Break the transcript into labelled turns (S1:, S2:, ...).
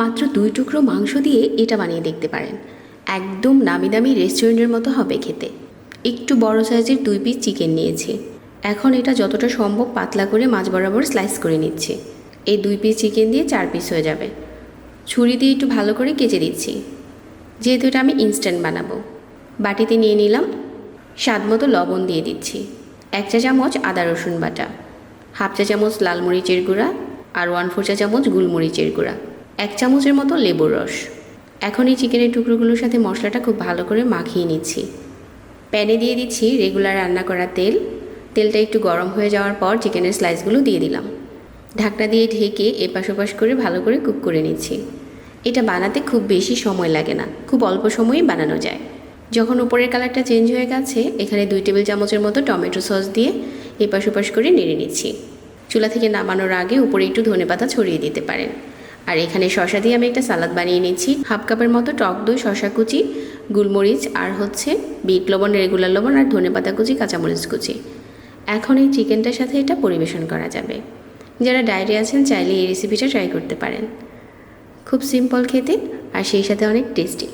S1: মাত্র দুই টুকরো মাংস দিয়ে এটা বানিয়ে দেখতে পারেন। একদম নামি দামি রেস্টুরেন্টের মতো হবে খেতে। একটু বড় সাইজের দুই পিস চিকেন নিয়েছি। এখন এটা যতটা সম্ভব পাতলা করে মাছ বরাবর স্লাইস করে নিচ্ছি। এই দুই পিস চিকেন দিয়ে চার পিস হয়ে যাবে। ছুরি দিয়ে একটু ভালো করে কেচে দিচ্ছি। যেহেতু এটা আমি ইনস্ট্যান্ট বানাবো। বাটিতে নিয়ে নিলাম স্বাদ মতো লবণ দিয়ে দিচ্ছি। এক চা চামচ আদা রসুন বাটা, হাফ চা চামচ লাল মরিচের গুঁড়া আর ওয়ান ফোর চা চামচ গুলমরিচের গুঁড়া। এক চামচের মতো লেবুর রস। এখন এই চিকেনের টুকরোগুলোর সাথে মশলাটা খুব ভালো করে মাখিয়ে নিচ্ছি। প্যানে দিয়ে দিচ্ছি রেগুলার রান্না করা তেল। তেলটা একটু গরম হয়ে যাওয়ার পর চিকেনের স্লাইসগুলো দিয়ে দিলাম। ঢাকনা দিয়ে ঢেকে এপাশ ওপাশ করে ভালো করে কুক করে নিচ্ছি। এটা বানাতে খুব বেশি সময় লাগে না, খুব অল্প সময়েই বানানো যায়। যখন উপরের কালারটা চেঞ্জ হয়ে গেছে, এখানে দুই টেবিল চামচের মতো টমেটো সস দিয়ে এপাশ ওপাশ করে নেড়ে নিচ্ছি। চুলা থেকে নামানোর আগে উপরে একটু ধনেপাতা ছড়িয়ে দিতে পারেন। আর এখানে শশা দিয়ে আমি একটা সালাদ বানিয়ে নিচ্ছি। হাফ কাপের মতো টক দই শশা কুচি, গুলমরিচ, আর হচ্ছে বিট লবণ, রেগুলার লবণ, আর ধনে পাতা কুচি, কাঁচামরিচ কুচি। এখন এই চিকেনটার সাথে এটা পরিবেশন করা যাবে। যারা ডায়েরি আছেন, চাইলে এই রেসিপিটা ট্রাই করতে পারেন। খুব সিম্পল খেতে, আর সেই সাথে অনেক টেস্টি